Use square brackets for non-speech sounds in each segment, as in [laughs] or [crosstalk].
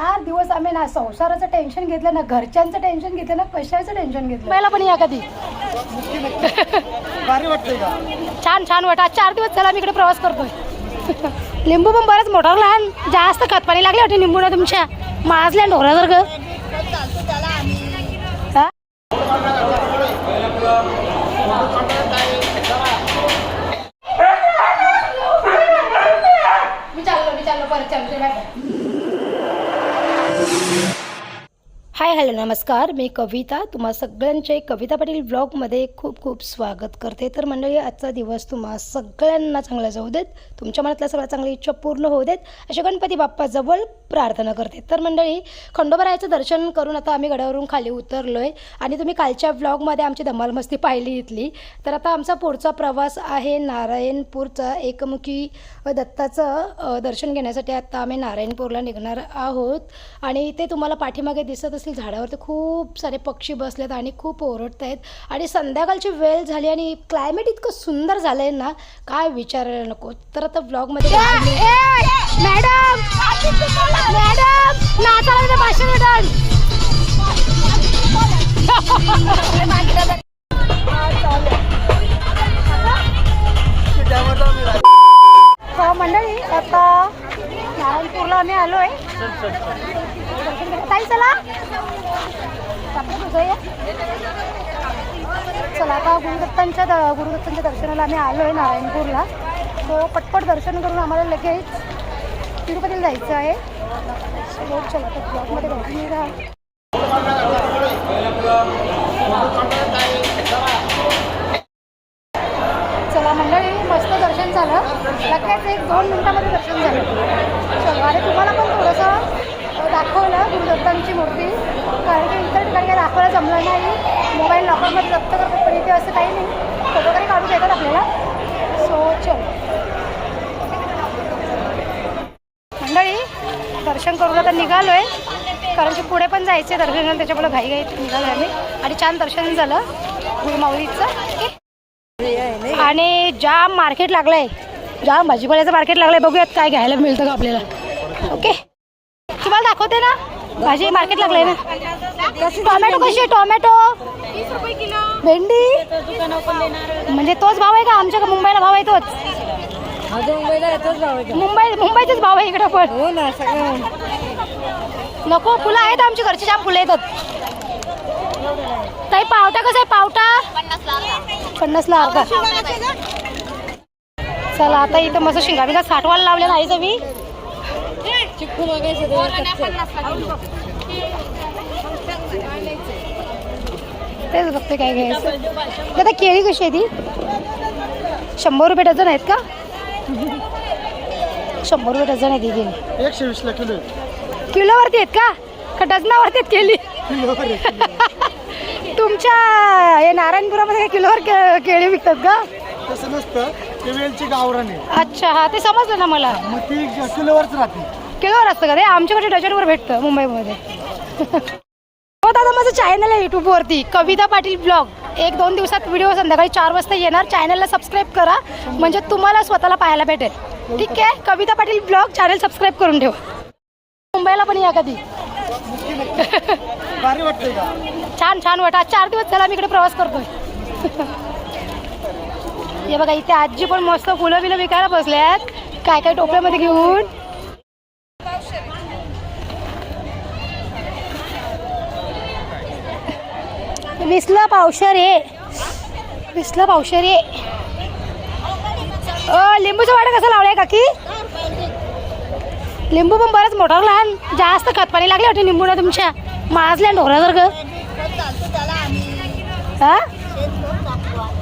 चार दिवस आम्ही ना संसाराचं टेन्शन घेतलं ना घरच्यांचं टेन्शन घेतलं ना कशाचं टेन्शन घेतलं? मला पण या कधी. भारी वाटतंय का? छान छान वाटा. चार दिवस झाला आम्ही इकडे प्रवास करतोय. लिंबू पण बरंच मोठा लहान जास्त खतपाणी लागली वाटते लिंबूला तुमच्या. माजल्या ढोरासारखं? मी चाललो मी चाललो परत चालते हाय हॅलो नमस्कार. मी कविता. तुम्हा सगळ्यांचे कविता पाटील ब्लॉगमध्ये खूप खूप स्वागत करते. तर मंडळी आजचा दिवस तुम्हा सगळ्यांना चांगला जाऊ देत. तुमच्या मनातल्या सगळ्या चांगल्या इच्छा पूर्ण होऊ देत. अशा गणपती बाप्पाजवळ प्रार्थना करते. तर मंडळी खंडोबरायाचं दर्शन करून आता आम्ही गडावरून खाली उतरलो आहे आणि तुम्ही कालच्या ब्लॉगमध्ये आमची धमाल मस्ती पाहिली इथली. तर आता आमचा पुढचा प्रवास आहे नारायणपूरचा. एकमुखी दत्ताचं दर्शन घेण्यासाठी आता आम्ही नारायणपूरला निघणार आहोत. आणि ते तुम्हाला पाठीमागे दिसत असेल झाडावरती खूप सारे पक्षी बसलेत आणि खूप ओरडत आहेत आणि संध्याकाळची वेळ झाली आणि क्लायमेट इतकं सुंदर झालं आहे ना काय विचारायला नको. तर आता ब्लॉगमध्ये मॅडम मॅडम भाषण मंडळी आता नारायणपूरला आम्ही आलो आहे चला तुझं चला आता गुरुदत्तांच्या द गुरुदत्तांच्या दर्शनाला आम्ही आलो आहे नारायणपूरला तो पटपट दर्शन करून आम्हाला लगेच तिरुपतीला जायचं आहे सो चला तर ब्लॉगमध्ये बघून राहा चला मंडळी मस्त दर्शन झालं लगेच एक दोन मिनिटामध्ये दर्शन झालं चला आणि तुम्हाला पण थोडंसं अ, दाखवलं गुरुदत्तांची मूर्ती कारण की इतर ठिकाणी काही दाखवायला जमलं नाही मोबाईल लॉकरमध्ये जप्त करतात पण इथे असं काही नाही फोटो वगैरे काढून देतात आपल्याला सो चल मंडळी दर्शन करून आता निघालो आहे कारण की पुढे पण जायचं आहे दर्शनाला त्याच्यामुळे घाई घाई निघालो आम्ही. आणि छान दर्शन झालं गुरुमाऊलीचं आणि जाम मार्केट लागलंय. जाम भाजीपाल्याचं मार्केट लागलंय. बघूयात काय घ्यायला मिळतं का आपल्याला. ओके. तुम्हाला दाखवते ना? भाजी मार्केट लागलंय ना? टोमॅटो कशी आहे? टोमॅटो. भेंडी. म्हणजे तोच भाव आहे का? आमच्या मुंबईला भाव आहे तोच. आहे? मुंबई मुंबईचेच भाव आहे इकडे पण. हो ना सगळं. नको फुलं आहेत आमची घरची जाम फुलं येतात. ताई पावटा कसं आहे? पावटा? पन्नासला अर्धा. चला आता इथं मस्त शिंगा बिंगा साठवायला लावलेला आहे मी तेच बघते काय घ्यायचं. आता केळी कशी आहे ती? शंभर रुपये डझन आहेत का? शंभर रुपये डझन आहे ती केळी. एकशे वीसला किलो किलोवरती आहेत का? का डझनावरती आहेत किलो. [laughs] तुमच्या हे नारायणपुरामध्ये किलोवर के- केळी विकतात का? तसं नसतं. ते वेलची गावरान आहे. अच्छा हा ते समजलं ना मला. मग ती किलोवरच राहते. किलोवर असतं का ते? आमच्याकडे डझनवर भेटतं मुंबईमध्ये. हो दादा माझं चॅनल आहे यूट्यूबवरती कविता पाटील ब्लॉग एक दोन दिवसात व्हिडिओ संध्याकाळी चार वाजता येणार. चॅनलला सबस्क्राईब करा. म्हणजे तुम्हाला स्वतःला पाहायला भेटेल. ठीक आहे? Kavita Patil blog channel subscribe करून ठेवा. मुंबईला पण या कधी? भारी वाटतंय का? छान छान वाटा. चार दिवस झाला आम्ही इकडे प्रवास करतोय. हे बघा इथे आजी पण मस्त फुलं बिलं विकायला बसल्यात. काय काय टोपल्यामध्ये घेऊन. वीसला पावशर आहे वीसला पावशर अ लिंबूचं वाडं कसं लावलंय काकी? लिंबू पण बरंच मोठा लहान जास्त खतपाणी लागले होते लिंबूला तुमच्या. माजल्या ढोरासारखं. हा?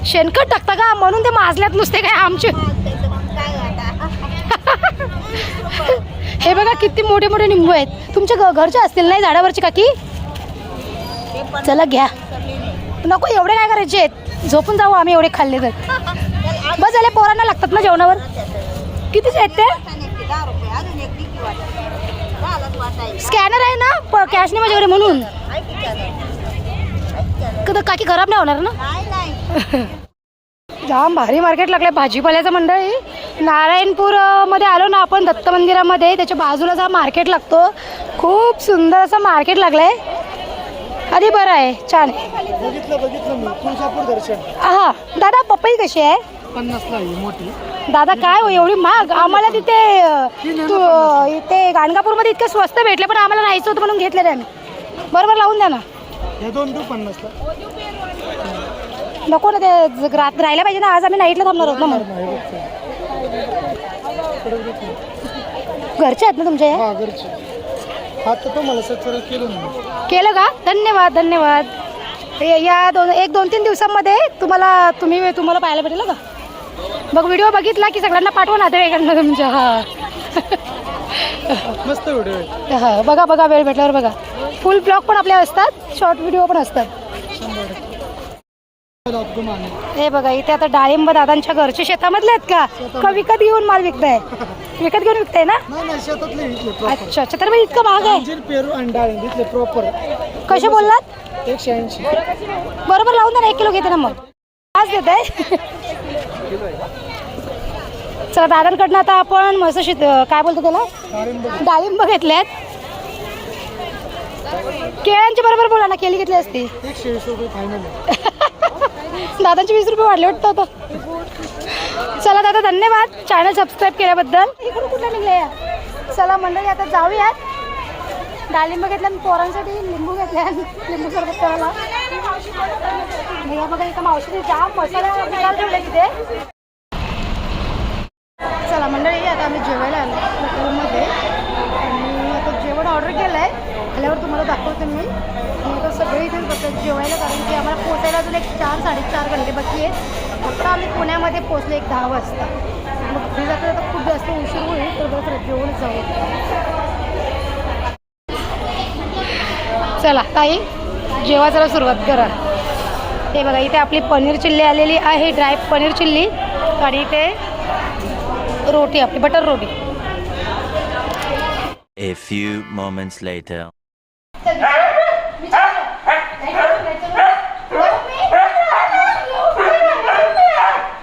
शेणखत टाकता का? म्हणून ते माजल्यात नुसते काय आमचे. हे बघा किती मोठे मोठे लिंबू आहेत. तुमच्या घ- घरचे असतील नाही झाडावरचे काकी? चला घ्या. नको एवढे काय करायचे आहेत? झोपून जाऊ आम्ही एवढे खाल्ले तर. बस झाले पोरांना लागतात ना जेवणावर. कितीच आहेत ते? स्कॅनर आहे ना? कॅशने माझ्याकडे म्हणून. कधी काकी खराब नाही होणार ना? [laughs] जाम भारी मार्केट लागलंय भाजीपाल्याचं मंडळी. नारायणपूरमध्ये आलो ना आपण दत्त मंदिरामध्ये. त्याच्या बाजूला हा मार्केट लागतो. खूप सुंदर असं मार्केट लागलंय. आधी बरं आहे छान. आहे बघितलं बघितलं मी. तुळजापूर दर्शन. हा दादा पपई कशी आहे? पन्नासला ही मोठी. दादा काय हो एवढी महाग? आम्हाला तिथे तू गाणगापूरमध्ये इतकं स्वस्त भेटले पण आम्हाला नाहीचं होतं म्हणून घेतले नाही आम्ही. बरोबर लावून द्या ना. हे दोन देऊ पन्नासला. नको ना ते रात राहायला पाहिजे ना आज आम्ही नाईटला थांबणार आहोत ना मग. घरचे आहेत ना तुमचे? हा घरची. सत्तर केलं ना. केलं का? धन्यवाद धन्यवाद. हे- या दोन एक दोन तीन दिवसांमध्ये तुम्हाला तुम्ही तुम्हाला पाहायला भेटेल का बघ व्हिडिओ बघितला की सगळ्यांना पाठवा नातेवाईकांना तुमच्या हा. मस्त व्हिडिओ आहे. हा बघा बघा वेळ भेटल्यावर बघा. फुल ब्लॉग पण आपले असतात शॉर्ट व्हिडिओ पण असतात. शंभर टक्के दाखवतो माने. हे बघा इथे आता डाळिंब दादांच्या घरचे शेतामधले आहेत का? का विकत घेऊन माल विकताय. विकत घेऊन विकताय ना? नाही नाही शेतातले इथले प्रॉपर अच्छा अच्छा तर मग इतकं महाग आहे. अंजीर पेरू आणि डाळिंब इथले प्रॉपर कसे बोललात? एकशे ऐंशी. बरोबर लावून द्या ना एक किलो घेते ना मग. आज देत आहे चला दादांकडनं आता आपण मस्त शित काय बोलतो त्याला? डाळिंब. घेतल्यात केळ्यांची बरोबर बोला ना केली घेतली असती. [laughs] दादांचे वीस रुपये वाढले वाटतं आता. चला दादा धन्यवाद. चॅनल सबस्क्राईब केल्याबद्दल. इकडून कुठे निघले या? चला मंडळी आता जाऊयात. डाळिंब घेतल्या आणि पोरांसाठी लिंबू घेतल्या लिंबू सरबत करायला. बघा इथं मावशीने जाम मसाला ठेवले तिथे चला मंडळी आता आम्ही जेवायला आलो हॉटेलमध्ये आणि आता जेवण ऑर्डर केलं आहे आल्यावर तुम्हाला दाखवते मी. आता सगळे इथे बसतात जेवायला कारण की आम्हाला पोचायला अजून एक चार साडेचार घंटे बाकी आहेत. आता आम्ही पुण्यामध्ये पोचलो एक दहा वाजता. मग घरी जाता आता खूप जास्त उशीर होईल तर बरं जेवणच जाऊ. चला ताई जेवायला सुरुवात करा. हे बघा इथे आपली पनीर चिल्ली आलेली आहे ड्राय पनीर चिल्ली. आणि इथे रोटी आपली बटर रोटी. A few moments later.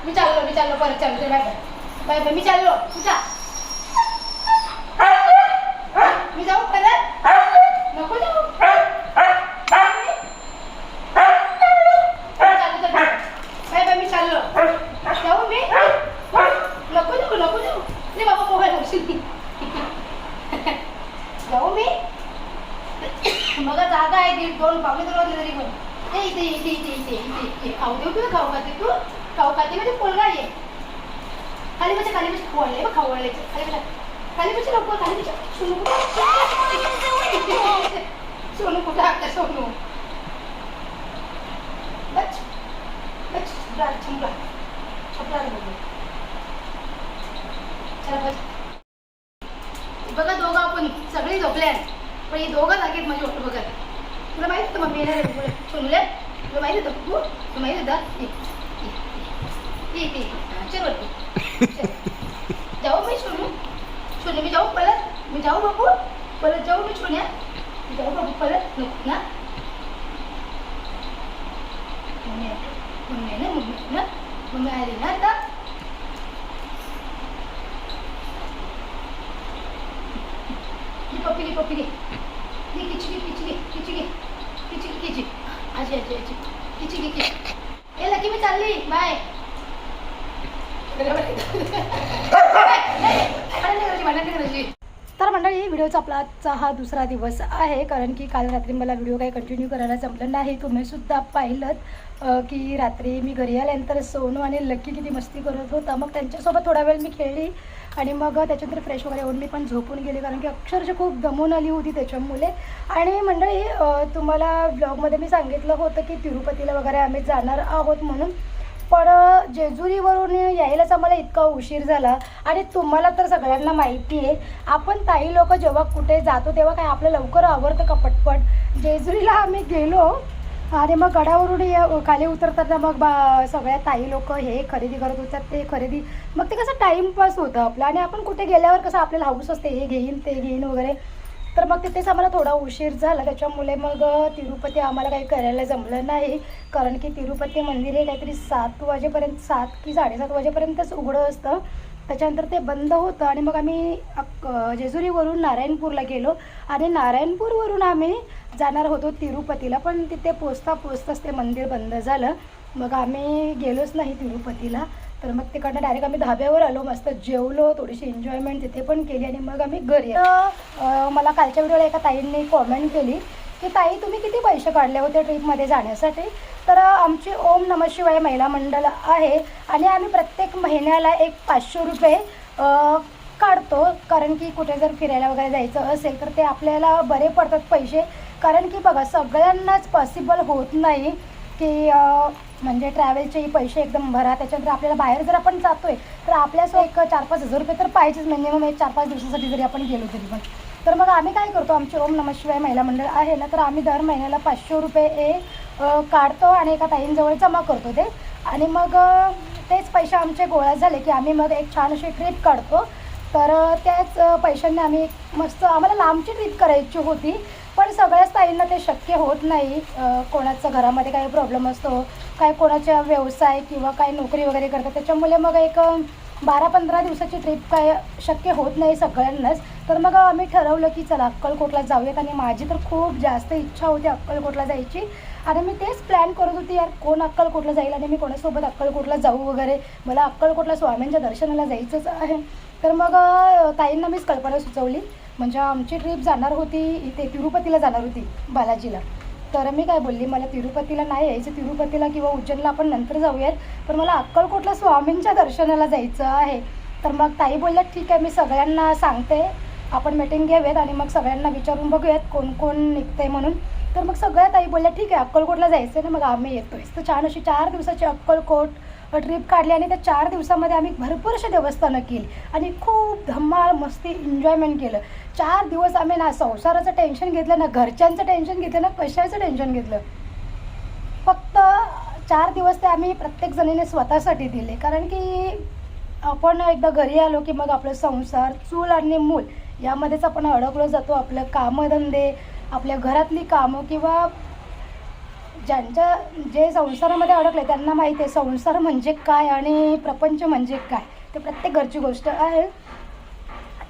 मी चाललो मी चाललो परत चाललो बाय बाय बाय मी चाललो. तुझा मी जाऊ परत नको जाऊ बाय बाय मी चाललो जाऊ मी नको जाऊ नको जाऊ नाही बाबा पोहायला लागशील जाऊ मी मग जागा आहे दीड दोन पावणे दोन वाजले तरी पण ए इथे इथे इथे इथे इथे इथे खाऊ देऊ तुला खाऊ खाते तू खाऊ खाते म्हणजे पोलगा आहे खाली बसा खाली बसा खाऊ आणले खाऊ आणले खाली बसा खाली बसा लवकर खाली बसा सोनू कुठं सोनू कुठं आता सोनू बच बच छपरा छपरा छपरा बघू चला बस बघा दोघं आपण सगळे झोपले पण हे दोघं जागेत माझी वाट बघत. तुला माहीत होतं मम्मी येणार आहे सोनूले तुला माहीत होतं तू? तुला माहीत होतं ये, ये, चल वरती. जाऊ मी सोनू. सोनू मी जाऊ परत. मी जाऊ बाबू. परत जाऊ मी सोन्या. जाऊ बाबू परत. नको ना. मम्मी मम्मी ना मम्मी ना? मम्मी आली ना आता? ही मंडळी व्हिडिओचा आपला आजचा हा दुसरा दिवस आहे कारण की काल रात्री मला व्हिडिओ काही कंटिन्यू करायला जमलं नाही. तुम्हीसुद्धा पाहिलं की रात्री मी घरी आल्यानंतर सोनू आणि लक्की किती मस्ती करत होता. मग त्यांच्यासोबत थोडा वेळ मी खेळली आणि मग त्याच्यानंतर फ्रेश वगैरे होऊन मी पण झोपून गेले कारण की अक्षरशः खूप दमून आली होती त्याच्यामुळे. आणि मंडळी तुम्हाला ब्लॉगमध्ये मी सांगितलं होतं की तिरुपतीला वगैरे आम्ही जाणार आहोत म्हणून. पण जेजुरीवरून यायलाच आम्हाला इतका उशीर झाला. आणि तुम्हाला तर सगळ्यांना माहिती आहे आपण ताई लोक जेव्हा कुठे जातो तेव्हा काय आपलं लवकर आवडतं का पटपट? जेजुरीला आम्ही गेलो आणि मग गडावरून या- खाली उतरताना मग बा सगळ्या ताई लोक हे खरेदी करत होतात ते खरेदी. मग ते कसं टाईमपास होतं आपलं? आणि आपण कुठे गेल्यावर कसं आपल्याला हाऊस असते हे घेईन ते घेईन वगैरे. तर मग तिथेच आम्हाला थोडा उशीर झाला. त्याच्यामुळे मग तिरुपती आम्हाला काही करायला जमलं नाही. कारण की तिरुपती मंदिर हे काहीतरी सात वाजेपर्यंत सात की साडेसात वाजेपर्यंतच उघडं असतं. त्याच्यानंतर ते बंद होतं आणि मग आम्ही जेजुरीवरून नारायणपूरला गेलो. आणि नारायणपूरवरून आम्ही जाणार होतो तिरुपतीला पण तिथे पोचता पोचताच ते मंदिर बंद झालं. मग आम्ही गेलोच नाही तिरुपतीला. तर मग तिकडनं डायरेक्ट आम्ही धाब्यावर आलो मस्त जेवलो थोडीशी एन्जॉयमेंट तिथे पण केली आणि मग आम्ही घरी मला कालच्या व्हिडिओला एका ताईंनी कॉमेंट केली की ताई तुम्ही किती पैसे काढले होते ट्रिपमध्ये जाण्यासाठी? तर आमची ओम नम शिवाय महिला मंडळ आहे आणि आम्ही प्रत्येक महिन्याला एक पाचशे रुपये काढतो. कारण की कुठे जर फिरायला वगैरे जायचं असेल तर ते आपल्याला बरे पडतात पैसे. कारण की बघा सगळ्यांनाच पॉसिबल होत नाही की म्हणजे ट्रॅव्हलचेही पैसे एकदम भरा. त्याच्यानंतर आपल्याला बाहेर जर आपण जातोय तर आपल्यासो एक चार पाच हजार रुपये तर पाहिजेच. मिनिमम एक चार पाच दिवसासाठी जरी आपण गेलो तरी पण. तर मग आम्ही काय करतो? आमची ओम नम शिवाय महिला मंडळ आहे ना तर आम्ही दर महिन्याला पाचशे रुपये हे काढतो आणि एका ताईंजवळ जमा करतो ते. आणि मग तेच पैसे आमचे गोळा झाले की आम्ही मग एक छान अशी ट्रिप काढतो. तर त्याच पैशांनी आम्ही एक मस्त आम्हाला लांबची ट्रिप करायची होती. पण सगळ्याच ताईंना ते शक्य होत नाही. कोणाचं घरामध्ये काही प्रॉब्लेम असतो काय कोणाच्या व्यवसाय किंवा काय नोकरी वगैरे करतात. त्याच्यामुळे मग एक बारा पंधरा दिवसाची ट्रिप काय शक्य होत नाही सगळ्यांनाच. तर मग आम्ही ठरवलं की चला अक्कलकोटला जाऊयात. आणि माझी तर खूप जास्त इच्छा होती अक्कलकोटला जायची. आणि मी तेच प्लॅन करत होती यार. कोण अक्कलकोटला जाईल आणि मी कोणासोबत अक्कलकोटला जाऊ वगैरे? मला अक्कलकोटला स्वामींच्या दर्शनाला जायचंच आहे. तर मग ताईंना मीच कल्पना सुचवली. म्हणजे आमची ट्रिप जाणार होती इथे तिरुपतीला जाणार होती बालाजीला. तर मी काय बोलली मला तिरुपतीला नाही यायचं तिरुपतीला किंवा उज्जैनला आपण नंतर जाऊयात. पण मला अक्कलकोटला स्वामींच्या दर्शनाला जायचं आहे. तर मग ताई बोलल्या ठीक आहे मी सगळ्यांना सांगते. आपण मीटिंग घेऊयात आणि मग सगळ्यांना विचारून बघूयात कोण कोण निघतंय म्हणून. तर मग सगळ्या ताई बोलल्या ठीक आहे अक्कलकोटला जायचं ना मग आम्ही येतोय. तर छान अशी चार दिवसाची अक्कलकोट ट्रिप काढली आणि त्या चार दिवसामध्ये आम्ही भरपूर अशी देवस्थानं केली आणि खूप धमाल मस्ती एन्जॉयमेंट केलं. चार दिवस आम्ही ना संसाराचं टेन्शन घेतलं ना घरच्यांचं टेन्शन घेतलं ना कशाचं टेन्शन घेतलं. फक्त चार दिवस ते आम्ही प्रत्येक जणीने स्वतःसाठी दिले. कारण की आपण एकदा घरी आलो की मग आपलं संसार चूल आणि मूल यामध्येच आपण अडकलो जातो. आपलं कामधंदे आपल्या घरातली कामं किंवा ज्यांच्या जे संसारामध्ये अडकले त्यांना माहिती आहे. संसार म्हणजे काय आणि प्रपंच म्हणजे काय? ते प्रत्येक घरची गोष्ट आहे.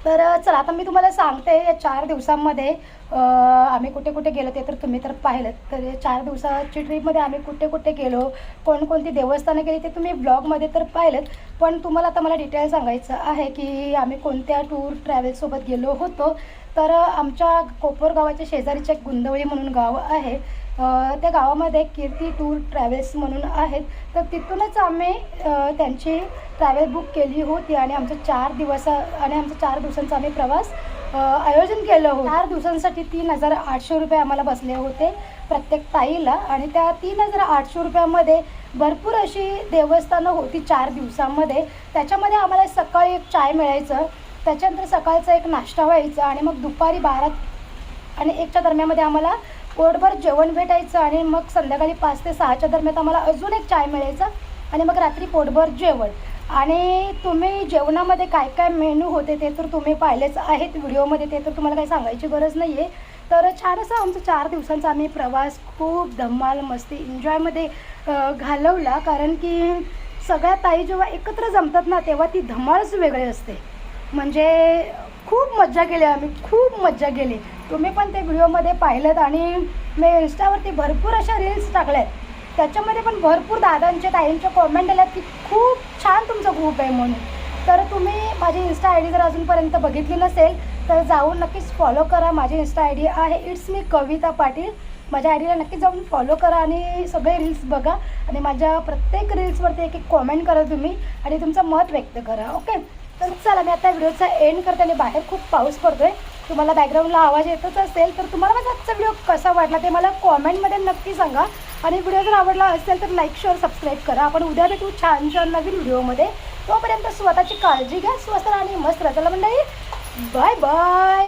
तर चला आता मी तुम्हाला सांगते या चार दिवसांमध्ये आम्ही कुठे कुठे गेलो ते तर तुम्ही तर पाहिलं. तर या चार दिवसाची ट्रीपमध्ये आम्ही कुठे कुठे गेलो कोणकोणती देवस्थानं गेली ते तुम्ही ब्लॉगमध्ये तर पाहिलं पण तुम्हाला आता मला डिटेल सांगायचं आहे की आम्ही कोणत्या टूर ट्रॅव्हल्ससोबत गेलो होतो. तर आमच्या कोपर गावाच्या शेजारीचे एक गुंदवळी म्हणून गाव आहे. त्या गावामध्ये कीर्ती टूर ट्रॅव्हल्स म्हणून आहेत. तर तिथूनच आम्ही त्यांची ट्रॅव्हल बुक केली होती आणि आमचा चार दिवस आणि आमचा चार दिवसांचा आम्ही प्रवास आयोजन केलं होतं. चार दिवसांसाठी तीन हजार आठशे रुपये आम्हाला बसले होते प्रत्येक ताईला. आणि त्या तीन हजार आठशे रुपयामध्ये भरपूर अशी देवस्थानं होती चार दिवसांमध्ये. त्याच्यामध्ये आम्हाला सकाळी एक चाय मिळायचं त्याच्यानंतर सकाळचा एक नाश्ता व्हायचा आणि मग दुपारी बारा आणि एकच्या दरम्यानमध्ये आम्हाला पोटभर जेवण भेटायचं आणि मग संध्याकाळी पाच ते सहाच्या दरम्यान आम्हाला अजून एक चाय मिळायचा आणि मग रात्री पोटभर जेवण. आणि तुम्ही जेवणामध्ये काय काय मेनू होते ते तर तुम्ही पाहिलेच आहेत व्हिडिओमध्ये ते तर तुम्हाला काही सांगायची गरज नाही आहे तर छान असं आमचं चार दिवसांचा आम्ही प्रवास खूप धम्माल मस्ती एन्जॉयमध्ये घालवला. कारण की सगळ्या ताई जेव्हा एकत्र जमतात ना तेव्हा ती धमालच वेगळी असते. म्हणजे खूप मज्जा केली आम्ही खूप मज्जा केली. तुम्ही पण ते व्हिडिओमध्ये पाहिलेत आणि मी इन्स्टावरती भरपूर अशा रील्स टाकल्यात. त्याच्यामध्ये पण भरपूर दादांचे ताईंचे कॉमेंट आल्यात की खूप छान तुमचा ग्रुप आहे म्हणून. तर तुम्ही माझी इन्स्टा आय डी जर अजूनपर्यंत बघितली नसेल तर जाऊन नक्कीच फॉलो करा. माझी इन्स्टा आय डी आहे इट्स मी कविता पाटील. माझ्या आय डीला नक्की जाऊन फॉलो करा आणि सगळे रील्स बघा. आणि माझ्या प्रत्येक रील्सवरती एक एक कॉमेंट करा तुम्ही आणि तुमचं मत व्यक्त करा. ओके तर चला मी आता व्हिडिओचा एंड करते आणि बाहेर खूप पाऊस पडतोय. तुम्हाला बॅकग्राऊंडला आवाज येतच असेल तर तुम्हाला माझा आजचा व्हिडिओ कसा वाटला ते मला कॉमेंटमध्ये नक्की सांगा. आणि व्हिडिओ जर आवडला असेल तर लाईक शेअर सबस्क्राईब करा. आपण उद्या भेटू छान छान नवीन व्हिडिओमध्ये. तोपर्यंत स्वतःची काळजी घ्या स्वस्त आणि मस्त राहा. चला मंडळी बाय बाय